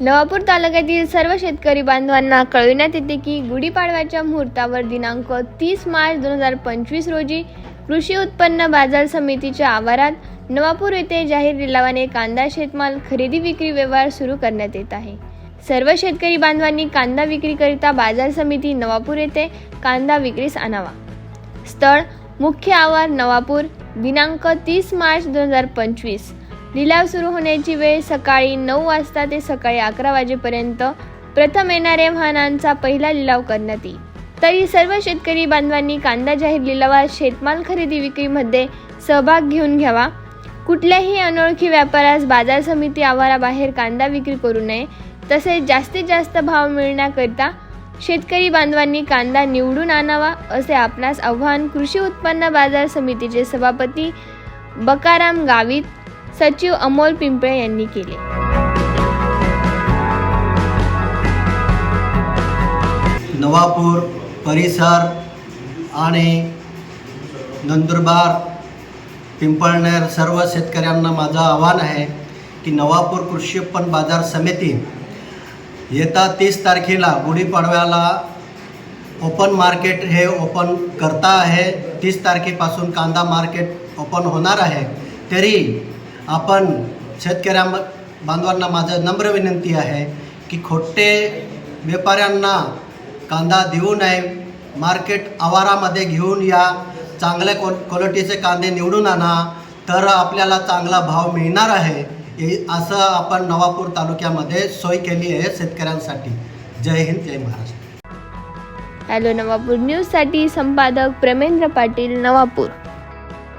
नवापूर तालुक्यातील सर्व शेतकरी बांधवांना कळविण्यात येते की गुढीपाडव्याच्या मुहूर्तावर दिनांक तीस मार्च दोन हजार पंचवीस रोजी कृषी उत्पन्न बाजार समितीच्या आवारात नवापूर येथे जाहीर लिलावाने कांदा शेतमाल खरेदी विक्री व्यवहार सुरू करण्यात येत आहे. सर्व शेतकरी बांधवांनी कांदा विक्रीकरिता बाजार समिती नवापूर येथे कांदा विक्रीस आणावा. स्थळ मुख्य आवार नवापूर दिनांक तीस मार्च दोन हजार पंचवीस. लिलाव सुरू होण्याची वेळ सकाळी नऊ वाजता ते सकाळी अकरा वाजेपर्यंत. प्रथम येणाऱ्या वाहनांचा पहिला लिलाव करण्यात येईल. तरी सर्व शेतकरी बांधवांनी कांदा जाहीर लिलावात शेतमाल खरेदी विक्रीमध्ये सहभाग घेऊन घ्यावा. कुठल्याही अनोळखी व्यापारास बाजार समिती आवाराबाहेर कांदा विक्री करू नये. तसेच जास्तीत जास्त भाव मिळण्याकरिता शेतकरी बांधवांनी कांदा निवडून आणावा असे आपणास आव्हान कृषी उत्पन्न बाजार समितीचे सभापती बकाराम गावित सचिव अमोल पिंपळे यांनी केले. नवापूर परिसर आणि नंदुरबार पिंपळनेर सर्व शेतकऱ्यांना माझं आव्हान आहे की नवापूर कृषी उत्पन्न बाजार समिती येत्या तीस तारखेला गुढीपाडव्याला ओपन मार्केट हे ओपन करता आहे. तीस तारखेपासून कांदा मार्केट ओपन होणार आहे. तरी आपण शेतकऱ्या बांधवांना माझं नम्र विनंती आहे की खोटे व्यापाऱ्यांना कांदा देऊ नये. मार्केट आवारामध्ये घेऊन या. चांगल्या क्वा क्वालिटीचे कांदे निवडून आणा. तर आपल्याला चांगला भाव मिळणार आहे. असं आपण नवापूर तालुक्यामध्ये सोय केली आहे शेतकऱ्यांसाठी. जय हिंद जय महाराष्ट्र. हॅलो नवापूर न्यूजसाठी संपादक प्रेमेंद्र पाटील नवापूर.